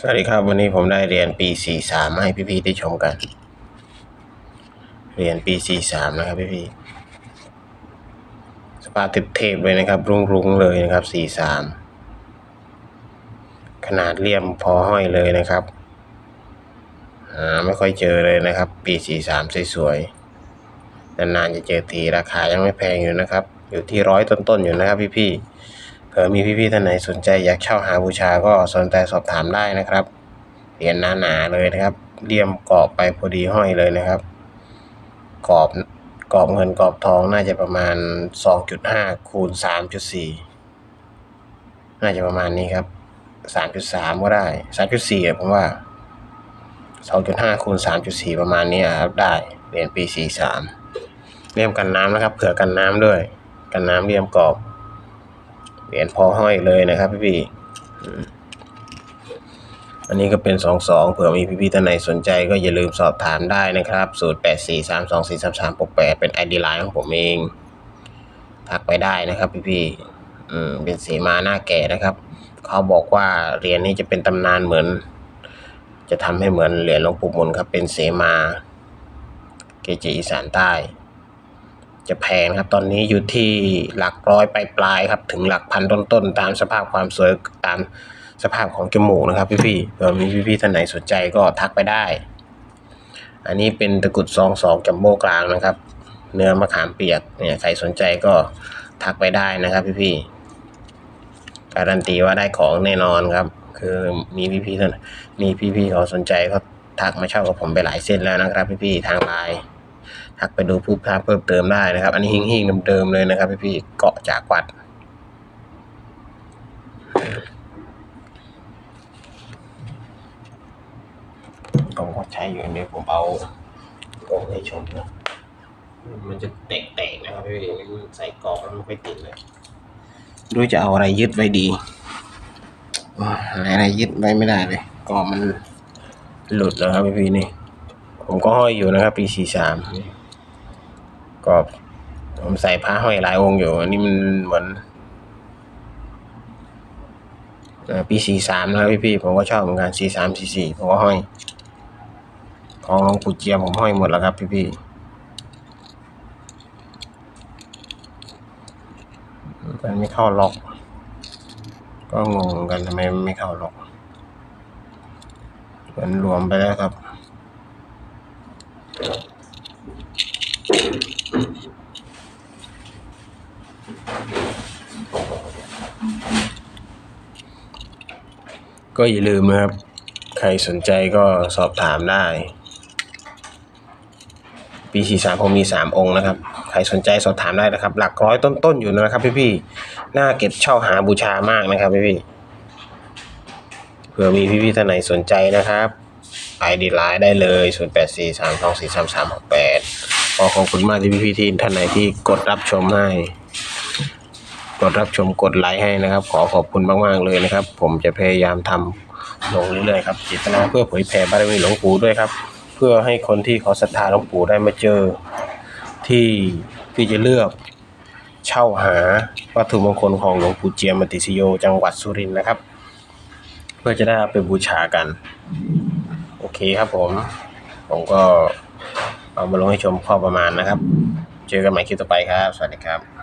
สวัสดีครับ วันนี้ผมได้เรียนปี 43มาให้พี่ๆได้ชมกัน เรียนปี 43 นะครับพี่ๆสภาพเทพๆเลยนะครับ รุ้งๆเลยนะครับ 43 ขนาดเลี่ยมพอห้อยเลยนะครับหาไม่ค่อยเจอเลยนะครับ ปี 43 สวยๆนานๆจะเจอทีราคายังไม่แพงอยู่นะครับ อยู่ที่ร้อยต้นๆอยู่นะครับพี่ๆ อมีพี่ๆท่านไหนสนใจอยากเช่าหาบูชาก็สนใจสอบถามได้นะครับเหรียญหนาๆเลยนะครับเลี่ยมกรอบไปพอดีห้อยเลยนะครับกรอบกรอบเงินกรอบทองน่าจะประมาณ 2.5 คูณ 3.4 น่าจะประมาณนี้ครับ 3.3 ก็ได้ 3.4 ผมว่า 2.5 คูณ 3.4 ประมาณนี้ครับได้เหรียญปี 43 เลี่ยมกันน้ำนะครับ เผื่อกันน้ำด้วย กันน้ำเลี่ยมกรอบ เหรียญพอห้อยเลยนะครับพี่พี่อันนี้ก็เป็นสองสองเผื่อมีพี่พี่ท่านไหนสนใจก็อย่าลืมสอบถามได้นะครับศูนย์แปดสี่สามสองสี่สามสามหกแปดเป็นไอดีไลน์ของผมเองทักไปได้นะครับพี่พี่อืมเป็นสีมาหน้าแก่นะครับ เขาบอกว่าเหรียญนี้จะเป็นตำนานเหมือน จะทำให้เหมือนเหรียญหลวงปู่มนครับเป็นเสมาเกจิอีสานใต้ จะแพงครับ ตอนนี้อยู่ที่หลักร้อยปลายครับ ถึงหลักพันต้นๆ ตามสภาพความสวยตามสภาพของจมูกนะครับพี่ๆเผื่อมีพี่ๆท่านไหนสนใจก็ทักไปได้ อันนี้เป็นตะกรุดซองสองจัมโบ้กลางนะครับ เนื้อมะขามเปียกเนี่ยใครสนใจก็ทักไปได้นะครับพี่ๆการันตีว่าได้ของแน่นอนครับ คือมีพี่ๆท่านมีพี่ๆเขาสนใจเขาทักมาเช่ากับผมไปหลายเส้นแล้วนะครับ พี่ๆทางไลน์ ทักไปดูผู้พาเพิ่มเติมได้นะครับ อันนี้หิ้งหิ้งเดิมๆเลยนะครับพี่พี่ๆเกาะจากวัด ผมก็ใช้อยู่เนี่ยผมเอาลงให้ชมนะมันจะแตกๆนะครับพี่พี่ใส่กรอบแล้วมันไม่ติดเลยด้วยจะเอาอะไรยึดไว้ดีอะไรยึดไว้ไม่ได้เลยกรอบมันหลุดแล้วครับพี่พี่นี่ผมก็ห้อยอยู่นะครับปีสี่สาม ก็ผมใส่ผ้าห้อยหลายองค์อยู่ อันนี้มันเหมือนปีสี่สามนะครับพี่ๆผมก็ชอบเหมือนกันสี่สามสี่สี่ผมก็ห้อย ของหลวงปู่เจียมผมห้อยหมดแล้วครับพี่ๆมันไม่เข้าล็อก ก็งงกันทำไมไม่เข้าล็อก มันรวมไปแล้วครับ ก็อย่าลืมนะครับ ใครสนใจก็สอบถามได้ ปีสี่สามผมมีสามองค์นะครับ ใครสนใจสอบถามได้นะครับ หลักร้อยต้นๆอยู่นะครับพี่ๆน่าเก็บเช่าหาบูชามากนะครับพี่ๆเผื่อมีพี่ๆท่านไหนสนใจนะครับไอดีไลน์ได้เลย 0 ขอขอบคุณมากที่พี่ๆที่ท่านไหนที่กดรับชมให้ กดรับชมกดไลค์ให้นะครับ ขอขอบคุณมากๆเลยนะครับ ผมจะพยายามทำลงเรื่อยๆครับเจตนาเพื่อเผยแผ่บารมีหลวงปู่ด้วยครับ เพื่อให้คนที่เขาศรัทธาหลวงปู่ได้มาเจอ ที่ที่จะเลือกเช่าหาวัตถุมงคลของหลวงปู่เจียมมติสโย จังหวัดสุรินทร์นะครับ เพื่อจะได้ไปบูชากัน โอเคครับผม ผมก็ เอามาลงให้ชมพอประมาณนะครับ เจอกันใหม่คลิปต่อไปครับ สวัสดีครับ